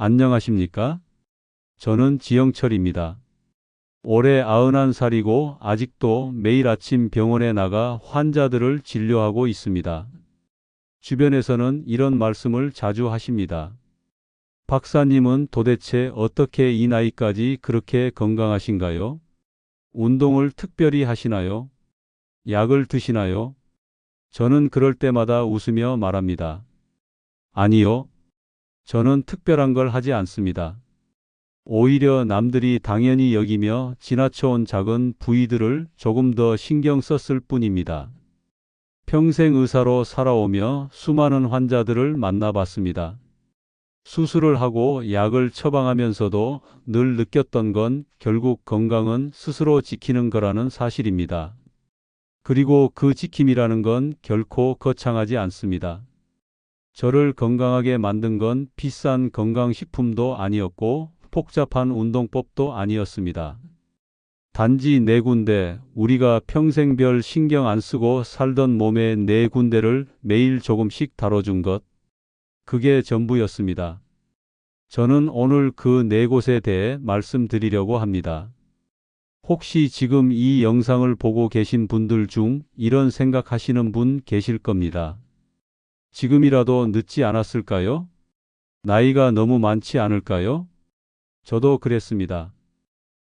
안녕하십니까? 저는 지영철입니다. 올해 91살이고 아직도 매일 아침 병원에 나가 환자들을 진료하고 있습니다. 주변에서는 이런 말씀을 자주 하십니다. 박사님은 도대체 어떻게 이 나이까지 그렇게 건강하신가요? 운동을 특별히 하시나요? 약을 드시나요? 저는 그럴 때마다 웃으며 말합니다. 아니요. 저는 특별한 걸 하지 않습니다. 오히려 남들이 당연히 여기며 지나쳐온 작은 부위들을 조금 더 신경 썼을 뿐입니다. 평생 의사로 살아오며 수많은 환자들을 만나봤습니다. 수술을 하고 약을 처방하면서도 늘 느꼈던 건 결국 건강은 스스로 지키는 거라는 사실입니다. 그리고 그 지킴이라는 건 결코 거창하지 않습니다. 저를 건강하게 만든 건 비싼 건강식품도 아니었고 복잡한 운동법도 아니었습니다. 단지 네 군데 우리가 평생 별 신경 안 쓰고 살던 몸의 네 군데를 매일 조금씩 다뤄준 것. 그게 전부였습니다. 저는 오늘 그 네 곳에 대해 말씀드리려고 합니다. 혹시 지금 이 영상을 보고 계신 분들 중 이런 생각하시는 분 계실 겁니다. 지금이라도 늦지 않았을까요? 나이가 너무 많지 않을까요? 저도 그랬습니다.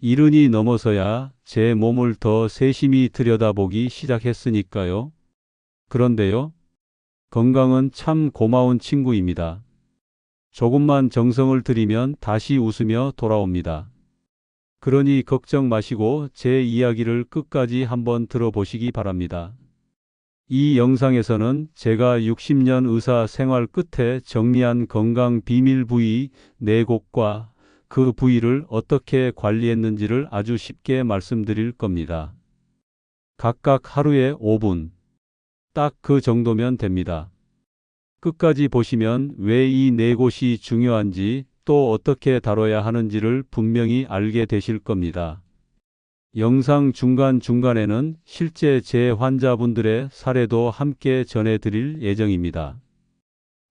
이른이 넘어서야 제 몸을 더 세심히 들여다보기 시작했으니까요. 그런데요. 건강은 참 고마운 친구입니다. 조금만 정성을 들이면 다시 웃으며 돌아옵니다. 그러니 걱정 마시고 제 이야기를 끝까지 한번 들어보시기 바랍니다. 이 영상에서는 제가 60년 의사 생활 끝에 정리한 건강 비밀 부위 4곳과 그 부위를 어떻게 관리했는지를 아주 쉽게 말씀드릴 겁니다. 각각 하루에 5분. 딱 그 정도면 됩니다. 끝까지 보시면 왜 이 네 곳이 중요한지 또 어떻게 다뤄야 하는지를 분명히 알게 되실 겁니다. 영상 중간중간에는 실제 제 환자분들의 사례도 함께 전해드릴 예정입니다.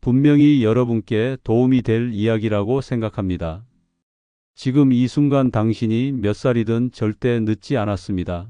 분명히 여러분께 도움이 될 이야기라고 생각합니다. 지금 이 순간 당신이 몇 살이든 절대 늦지 않았습니다.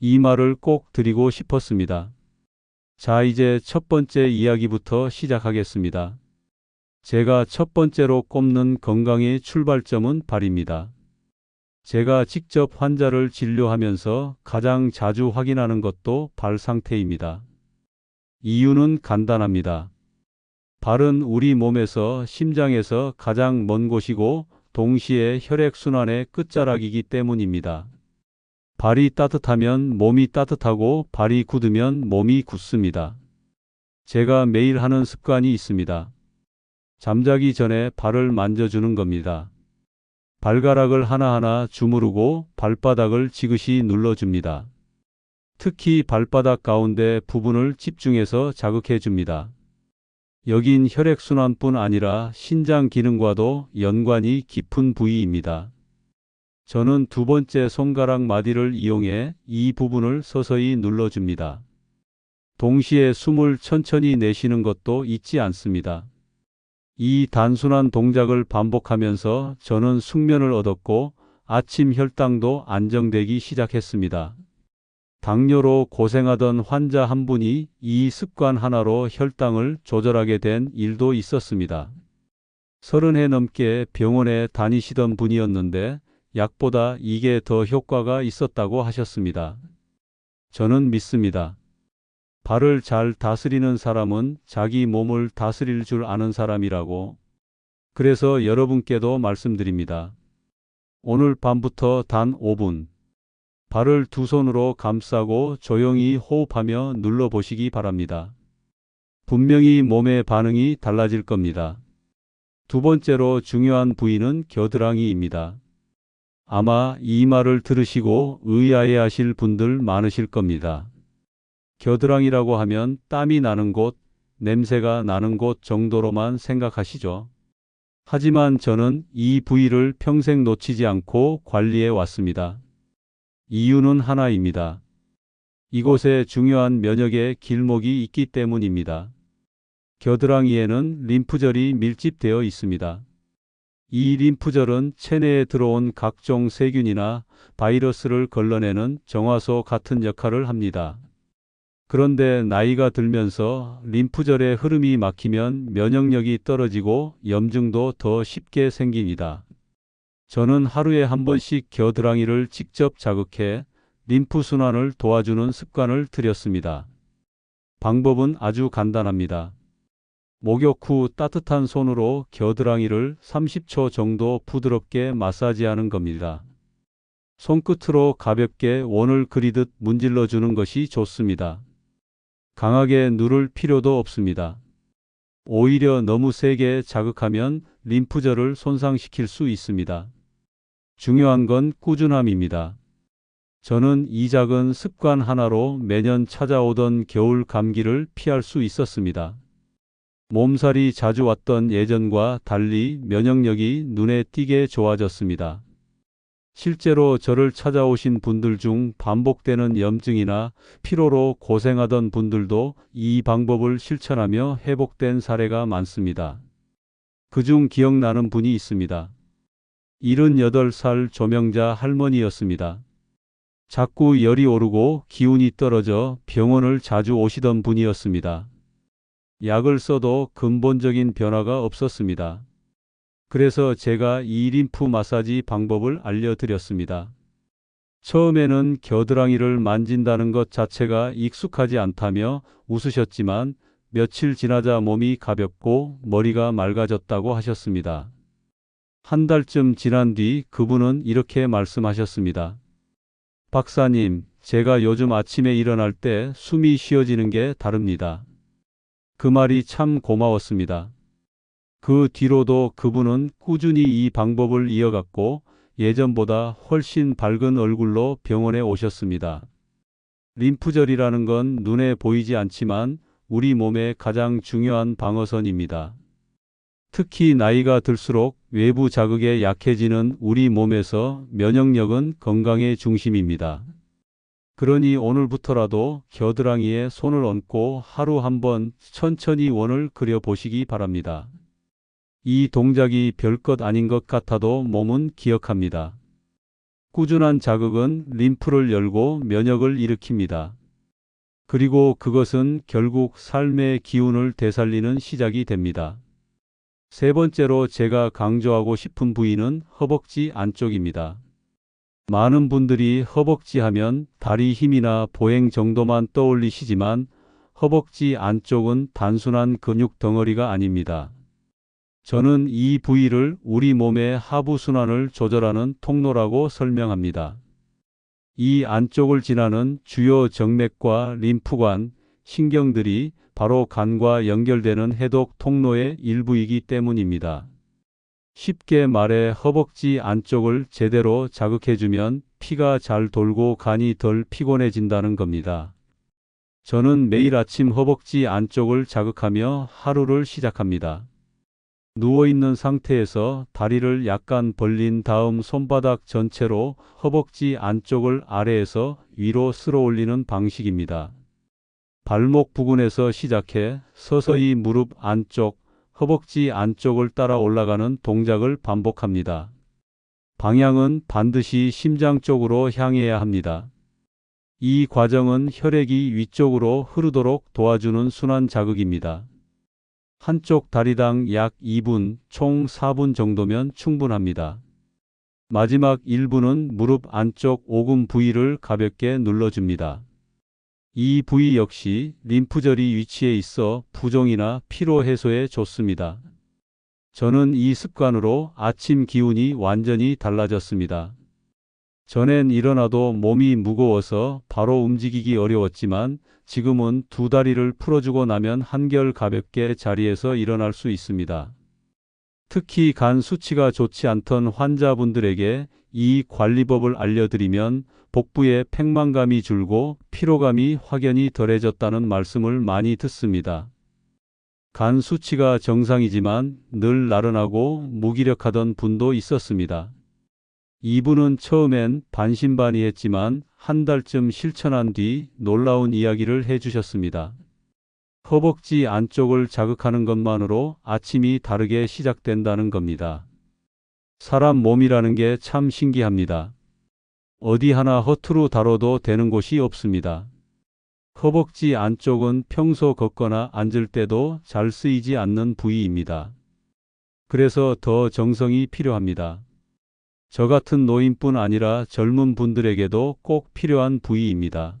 이 말을 꼭 드리고 싶었습니다. 자, 이제 첫 번째 이야기부터 시작하겠습니다. 제가 첫 번째로 꼽는 건강의 출발점은 발입니다. 제가 직접 환자를 진료하면서 가장 자주 확인하는 것도 발 상태입니다. 이유는 간단합니다. 발은 우리 몸에서 심장에서 가장 먼 곳이고 동시에 혈액순환의 끝자락이기 때문입니다. 발이 따뜻하면 몸이 따뜻하고 발이 굳으면 몸이 굳습니다. 제가 매일 하는 습관이 있습니다. 잠자기 전에 발을 만져주는 겁니다. 발가락을 하나하나 주무르고 발바닥을 지그시 눌러줍니다. 특히 발바닥 가운데 부분을 집중해서 자극해 줍니다. 여긴 혈액순환뿐 아니라 신장 기능과도 연관이 깊은 부위입니다. 저는 두 번째 손가락 마디를 이용해 이 부분을 서서히 눌러줍니다. 동시에 숨을 천천히 내쉬는 것도 잊지 않습니다. 이 단순한 동작을 반복하면서 저는 숙면을 얻었고 아침 혈당도 안정되기 시작했습니다. 당뇨로 고생하던 환자 한 분이 이 습관 하나로 혈당을 조절하게 된 일도 있었습니다. 서른 해 넘게 병원에 다니시던 분이었는데 약보다 이게 더 효과가 있었다고 하셨습니다. 저는 믿습니다. 발을 잘 다스리는 사람은 자기 몸을 다스릴 줄 아는 사람이라고. 그래서 여러분께도 말씀드립니다. 오늘 밤부터 단 5분. 발을 두 손으로 감싸고 조용히 호흡하며 눌러보시기 바랍니다. 분명히 몸의 반응이 달라질 겁니다. 두 번째로 중요한 부위는 겨드랑이입니다. 아마 이 말을 들으시고 의아해 하실 분들 많으실 겁니다. 겨드랑이라고 하면 땀이 나는 곳, 냄새가 나는 곳 정도로만 생각하시죠. 하지만 저는 이 부위를 평생 놓치지 않고 관리해 왔습니다. 이유는 하나입니다. 이곳에 중요한 면역의 길목이 있기 때문입니다. 겨드랑이에는 림프절이 밀집되어 있습니다. 이 림프절은 체내에 들어온 각종 세균이나 바이러스를 걸러내는 정화소 같은 역할을 합니다. 그런데 나이가 들면서 림프절의 흐름이 막히면 면역력이 떨어지고 염증도 더 쉽게 생깁니다. 저는 하루에 한 번씩 겨드랑이를 직접 자극해 림프 순환을 도와주는 습관을 들였습니다. 방법은 아주 간단합니다. 목욕 후 따뜻한 손으로 겨드랑이를 30초 정도 부드럽게 마사지하는 겁니다. 손끝으로 가볍게 원을 그리듯 문질러 주는 것이 좋습니다. 강하게 누를 필요도 없습니다. 오히려 너무 세게 자극하면 림프절을 손상시킬 수 있습니다. 중요한 건 꾸준함입니다. 저는 이 작은 습관 하나로 매년 찾아오던 겨울 감기를 피할 수 있었습니다. 몸살이 자주 왔던 예전과 달리 면역력이 눈에 띄게 좋아졌습니다. 실제로 저를 찾아오신 분들 중 반복되는 염증이나 피로로 고생하던 분들도 이 방법을 실천하며 회복된 사례가 많습니다. 그중 기억나는 분이 있습니다. 78살 조명자 할머니였습니다. 자꾸 열이 오르고 기운이 떨어져 병원을 자주 오시던 분이었습니다. 약을 써도 근본적인 변화가 없었습니다. 그래서 제가 이 림프 마사지 방법을 알려드렸습니다. 처음에는 겨드랑이를 만진다는 것 자체가 익숙하지 않다며 웃으셨지만 며칠 지나자 몸이 가볍고 머리가 맑아졌다고 하셨습니다. 한 달쯤 지난 뒤 그분은 이렇게 말씀하셨습니다. 박사님, 제가 요즘 아침에 일어날 때 숨이 쉬어지는 게 다릅니다. 그 말이 참 고마웠습니다. 그 뒤로도 그분은 꾸준히 이 방법을 이어갔고 예전보다 훨씬 밝은 얼굴로 병원에 오셨습니다. 림프절이라는 건 눈에 보이지 않지만 우리 몸의 가장 중요한 방어선입니다. 특히 나이가 들수록 외부 자극에 약해지는 우리 몸에서 면역력은 건강의 중심입니다. 그러니 오늘부터라도 겨드랑이에 손을 얹고 하루 한번 천천히 원을 그려 보시기 바랍니다. 이 동작이 별것 아닌 것 같아도 몸은 기억합니다. 꾸준한 자극은 림프를 열고 면역을 일으킵니다. 그리고 그것은 결국 삶의 기운을 되살리는 시작이 됩니다. 세 번째로 제가 강조하고 싶은 부위는 허벅지 안쪽입니다. 많은 분들이 허벅지 하면 다리 힘이나 보행 정도만 떠올리시지만 허벅지 안쪽은 단순한 근육 덩어리가 아닙니다. 저는 이 부위를 우리 몸의 하부 순환을 조절하는 통로라고 설명합니다. 이 안쪽을 지나는 주요 정맥과 림프관, 신경들이 바로 간과 연결되는 해독 통로의 일부이기 때문입니다. 쉽게 말해 허벅지 안쪽을 제대로 자극해주면 피가 잘 돌고 간이 덜 피곤해진다는 겁니다. 저는 매일 아침 허벅지 안쪽을 자극하며 하루를 시작합니다. 누워있는 상태에서 다리를 약간 벌린 다음 손바닥 전체로 허벅지 안쪽을 아래에서 위로 쓸어 올리는 방식입니다. 발목 부근에서 시작해 서서히 무릎 안쪽, 허벅지 안쪽을 따라 올라가는 동작을 반복합니다. 방향은 반드시 심장 쪽으로 향해야 합니다. 이 과정은 혈액이 위쪽으로 흐르도록 도와주는 순환 자극입니다. 한쪽 다리당 약 2분, 총 4분 정도면 충분합니다. 마지막 1분은 무릎 안쪽 오금 부위를 가볍게 눌러줍니다. 이 부위 역시 림프절이 위치해 있어 부종이나 피로 해소에 좋습니다. 저는 이 습관으로 아침 기운이 완전히 달라졌습니다. 전엔 일어나도 몸이 무거워서 바로 움직이기 어려웠지만 지금은 두 다리를 풀어주고 나면 한결 가볍게 자리에서 일어날 수 있습니다. 특히 간 수치가 좋지 않던 환자분들에게 이 관리법을 알려드리면 복부에 팽만감이 줄고 피로감이 확연히 덜해졌다는 말씀을 많이 듣습니다. 간 수치가 정상이지만 늘 나른하고 무기력하던 분도 있었습니다. 이분은 처음엔 반신반의했지만 한 달쯤 실천한 뒤 놀라운 이야기를 해주셨습니다. 허벅지 안쪽을 자극하는 것만으로 아침이 다르게 시작된다는 겁니다. 사람 몸이라는 게 참 신기합니다. 어디 하나 허투루 다뤄도 되는 곳이 없습니다. 허벅지 안쪽은 평소 걷거나 앉을 때도 잘 쓰이지 않는 부위입니다. 그래서 더 정성이 필요합니다. 저 같은 노인뿐 아니라 젊은 분들에게도 꼭 필요한 부위입니다.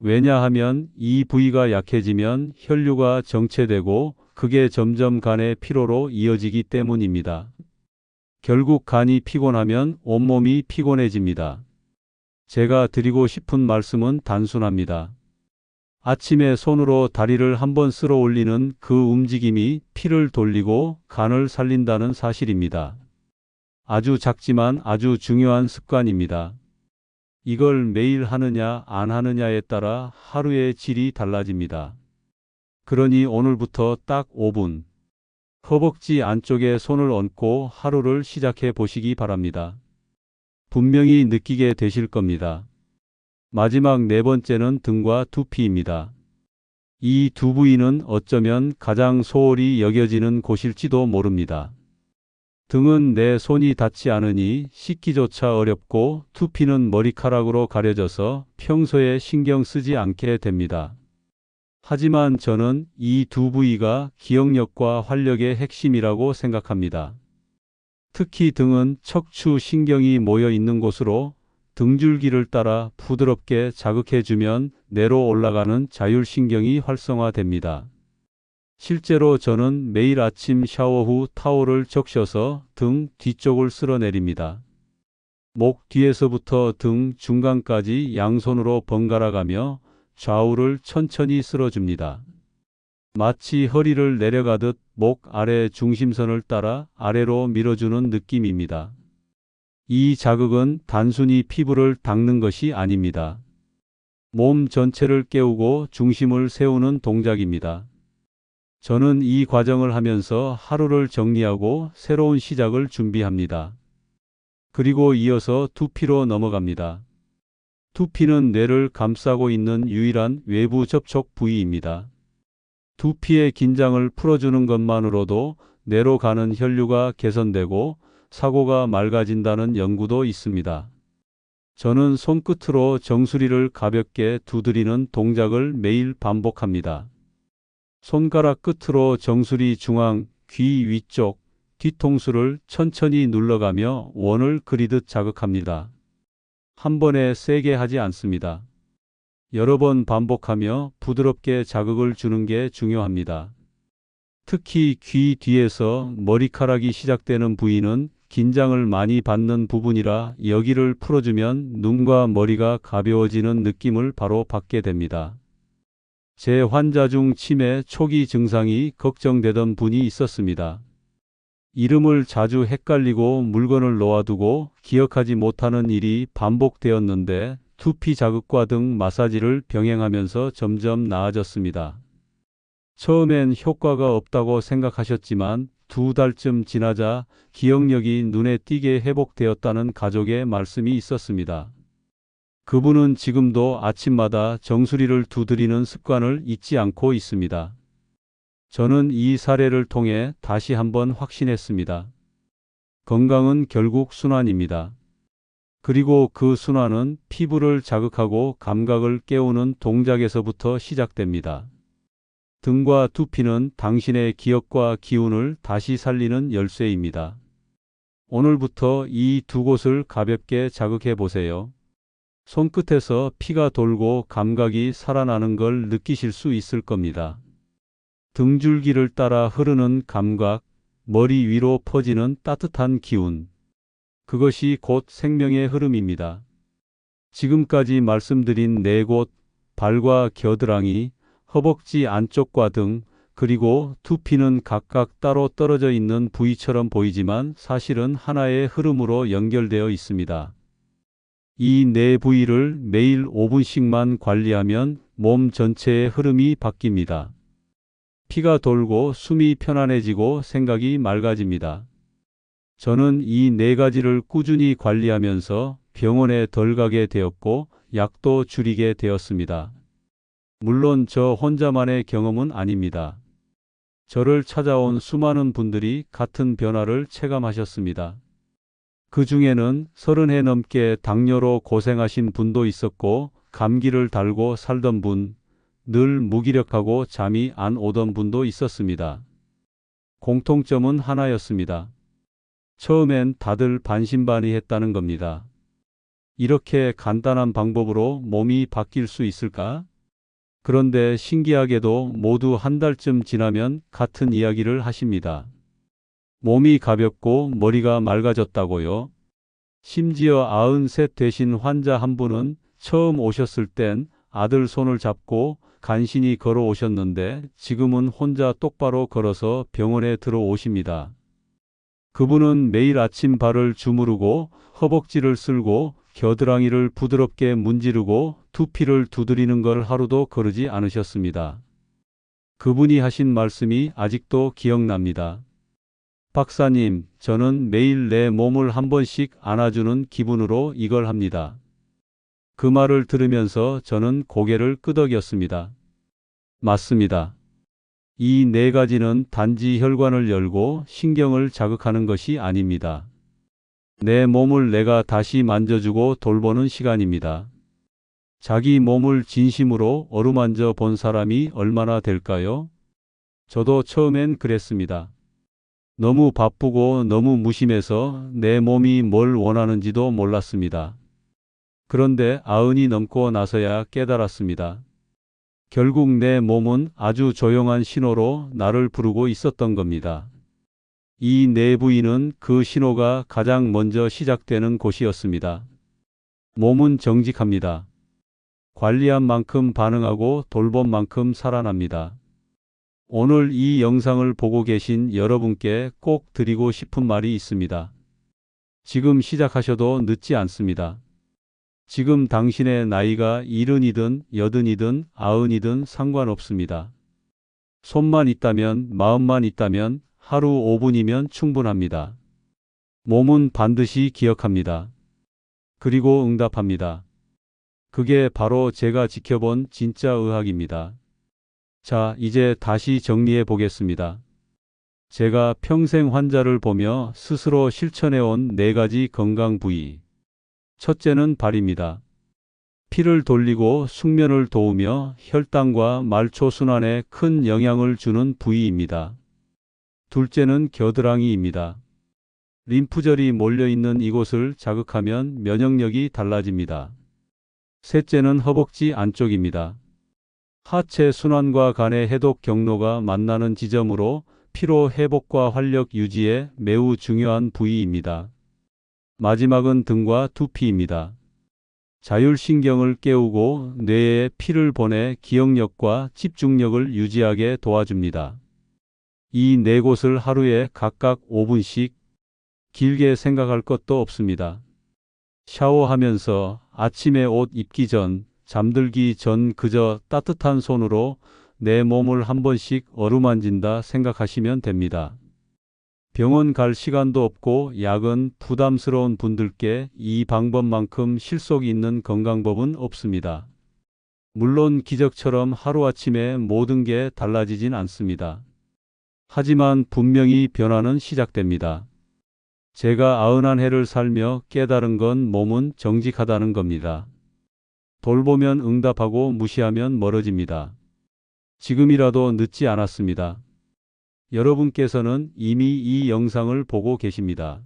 왜냐하면 이 부위가 약해지면 혈류가 정체되고 그게 점점 간의 피로로 이어지기 때문입니다. 결국 간이 피곤하면 온몸이 피곤해집니다. 제가 드리고 싶은 말씀은 단순합니다. 아침에 손으로 다리를 한번 쓸어 올리는 그 움직임이 피를 돌리고 간을 살린다는 사실입니다. 아주 작지만 아주 중요한 습관입니다. 이걸 매일 하느냐 안 하느냐에 따라 하루의 질이 달라집니다. 그러니 오늘부터 딱 5분 허벅지 안쪽에 손을 얹고 하루를 시작해 보시기 바랍니다. 분명히 느끼게 되실 겁니다. 마지막 네 번째는 등과 두피입니다. 이 두 부위는 어쩌면 가장 소홀히 여겨지는 곳일지도 모릅니다. 등은 내 손이 닿지 않으니 씻기조차 어렵고 두피는 머리카락으로 가려져서 평소에 신경 쓰지 않게 됩니다. 하지만 저는 이 두 부위가 기억력과 활력의 핵심이라고 생각합니다. 특히 등은 척추 신경이 모여 있는 곳으로 등줄기를 따라 부드럽게 자극해주면 내로 올라가는 자율신경이 활성화됩니다. 실제로 저는 매일 아침 샤워 후 타올을 적셔서 등 뒤쪽을 쓸어내립니다. 목 뒤에서부터 등 중간까지 양손으로 번갈아 가며 좌우를 천천히 쓸어줍니다. 마치 허리를 내려가듯 목 아래 중심선을 따라 아래로 밀어주는 느낌입니다. 이 자극은 단순히 피부를 닦는 것이 아닙니다. 몸 전체를 깨우고 중심을 세우는 동작입니다. 저는 이 과정을 하면서 하루를 정리하고 새로운 시작을 준비합니다. 그리고 이어서 두피로 넘어갑니다. 두피는 뇌를 감싸고 있는 유일한 외부 접촉 부위입니다. 두피의 긴장을 풀어주는 것만으로도 뇌로 가는 혈류가 개선되고 사고가 맑아진다는 연구도 있습니다. 저는 손끝으로 정수리를 가볍게 두드리는 동작을 매일 반복합니다. 손가락 끝으로 정수리 중앙, 귀 위쪽, 뒤통수를 천천히 눌러가며 원을 그리듯 자극합니다. 한 번에 세게 하지 않습니다. 여러 번 반복하며 부드럽게 자극을 주는 게 중요합니다. 특히 귀 뒤에서 머리카락이 시작되는 부위는 긴장을 많이 받는 부분이라 여기를 풀어주면 눈과 머리가 가벼워지는 느낌을 바로 받게 됩니다. 제 환자 중 치매 초기 증상이 걱정되던 분이 있었습니다. 이름을 자주 헷갈리고 물건을 놓아두고 기억하지 못하는 일이 반복되었는데 두피 자극과 등 마사지를 병행하면서 점점 나아졌습니다. 처음엔 효과가 없다고 생각하셨지만 두 달쯤 지나자 기억력이 눈에 띄게 회복되었다는 가족의 말씀이 있었습니다. 그분은 지금도 아침마다 정수리를 두드리는 습관을 잊지 않고 있습니다. 저는 이 사례를 통해 다시 한번 확신했습니다. 건강은 결국 순환입니다. 그리고 그 순환은 피부를 자극하고 감각을 깨우는 동작에서부터 시작됩니다. 등과 두피는 당신의 기억과 기운을 다시 살리는 열쇠입니다. 오늘부터 이 두 곳을 가볍게 자극해 보세요. 손끝에서 피가 돌고 감각이 살아나는 걸 느끼실 수 있을 겁니다. 등줄기를 따라 흐르는 감각, 머리 위로 퍼지는 따뜻한 기운. 그것이 곧 생명의 흐름입니다. 지금까지 말씀드린 네 곳, 발과 겨드랑이, 허벅지 안쪽과 등, 그리고 두피는 각각 따로 떨어져 있는 부위처럼 보이지만 사실은 하나의 흐름으로 연결되어 있습니다. 이 네 부위를 매일 5분씩만 관리하면 몸 전체의 흐름이 바뀝니다. 피가 돌고 숨이 편안해지고 생각이 맑아집니다. 저는 이 네 가지를 꾸준히 관리하면서 병원에 덜 가게 되었고 약도 줄이게 되었습니다. 물론 저 혼자만의 경험은 아닙니다. 저를 찾아온 수많은 분들이 같은 변화를 체감하셨습니다. 그 중에는 서른 해 넘게 당뇨로 고생하신 분도 있었고, 감기를 달고 살던 분, 늘 무기력하고 잠이 안 오던 분도 있었습니다. 공통점은 하나였습니다. 처음엔 다들 반신반의했다는 겁니다. 이렇게 간단한 방법으로 몸이 바뀔 수 있을까? 그런데 신기하게도 모두 한 달쯤 지나면 같은 이야기를 하십니다. 몸이 가볍고 머리가 맑아졌다고요. 심지어 93 되신 환자 한 분은 처음 오셨을 땐 아들 손을 잡고 간신히 걸어오셨는데 지금은 혼자 똑바로 걸어서 병원에 들어오십니다. 그분은 매일 아침 발을 주무르고 허벅지를 쓸고 겨드랑이를 부드럽게 문지르고 두피를 두드리는 걸 하루도 거르지 않으셨습니다. 그분이 하신 말씀이 아직도 기억납니다. 박사님, 저는 매일 내 몸을 한 번씩 안아주는 기분으로 이걸 합니다. 그 말을 들으면서 저는 고개를 끄덕였습니다. 맞습니다. 이 네 가지는 단지 혈관을 열고 신경을 자극하는 것이 아닙니다. 내 몸을 내가 다시 만져주고 돌보는 시간입니다. 자기 몸을 진심으로 어루만져 본 사람이 얼마나 될까요? 저도 처음엔 그랬습니다. 너무 바쁘고 너무 무심해서 내 몸이 뭘 원하는지도 몰랐습니다. 그런데 아흔이 넘고 나서야 깨달았습니다. 결국 내 몸은 아주 조용한 신호로 나를 부르고 있었던 겁니다. 이네 부위는 그 신호가 가장 먼저 시작되는 곳이었습니다. 몸은 정직합니다. 관리한 만큼 반응하고 돌본 만큼 살아납니다. 오늘 이 영상을 보고 계신 여러분께 꼭 드리고 싶은 말이 있습니다. 지금 시작하셔도 늦지 않습니다. 지금 당신의 나이가 일흔이든 여든이든 아흔이든 상관없습니다. 손만 있다면 마음만 있다면 하루 5분이면 충분합니다. 몸은 반드시 기억합니다. 그리고 응답합니다. 그게 바로 제가 지켜본 진짜 의학입니다. 자, 이제 다시 정리해 보겠습니다. 제가 평생 환자를 보며 스스로 실천해 온 네 가지 건강 부위. 첫째는 발입니다. 피를 돌리고 숙면을 도우며 혈당과 말초 순환에 큰 영향을 주는 부위입니다. 둘째는 겨드랑이입니다. 림프절이 몰려 있는 이곳을 자극하면 면역력이 달라집니다. 셋째는 허벅지 안쪽입니다. 하체 순환과 간의 해독 경로가 만나는 지점으로 피로 회복과 활력 유지에 매우 중요한 부위입니다. 마지막은 등과 두피입니다. 자율신경을 깨우고 뇌에 피를 보내 기억력과 집중력을 유지하게 도와줍니다. 이 네 곳을 하루에 각각 5분씩 길게 생각할 것도 없습니다. 샤워하면서 아침에 옷 입기 전, 잠들기 전 그저 따뜻한 손으로 내 몸을 한 번씩 어루만진다 생각하시면 됩니다. 병원 갈 시간도 없고 약은 부담스러운 분들께 이 방법만큼 실속 있는 건강법은 없습니다. 물론 기적처럼 하루아침에 모든 게 달라지진 않습니다. 하지만 분명히 변화는 시작됩니다. 제가 아흔한 해를 살며 깨달은 건 몸은 정직하다는 겁니다. 돌보면 응답하고 무시하면 멀어집니다. 지금이라도 늦지 않았습니다. 여러분께서는 이미 이 영상을 보고 계십니다.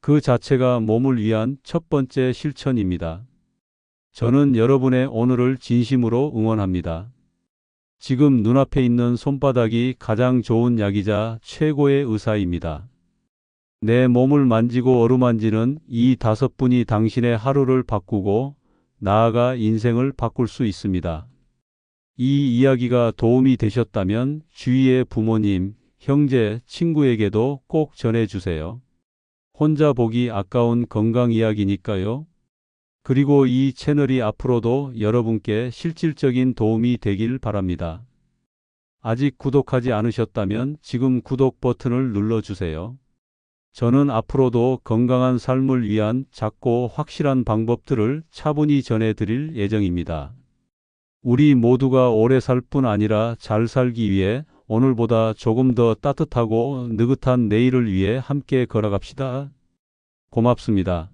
그 자체가 몸을 위한 첫 번째 실천입니다. 저는 여러분의 오늘을 진심으로 응원합니다. 지금 눈앞에 있는 손바닥이 가장 좋은 약이자 최고의 의사입니다. 내 몸을 만지고 어루만지는 이 다섯 분이 당신의 하루를 바꾸고 나아가 인생을 바꿀 수 있습니다. 이 이야기가 도움이 되셨다면 주위의 부모님, 형제, 친구에게도 꼭 전해주세요. 혼자 보기 아까운 건강 이야기니까요. 그리고 이 채널이 앞으로도 여러분께 실질적인 도움이 되길 바랍니다. 아직 구독하지 않으셨다면 지금 구독 버튼을 눌러주세요. 저는 앞으로도 건강한 삶을 위한 작고 확실한 방법들을 차분히 전해드릴 예정입니다. 우리 모두가 오래 살 뿐 아니라 잘 살기 위해 오늘보다 조금 더 따뜻하고 느긋한 내일을 위해 함께 걸어갑시다. 고맙습니다.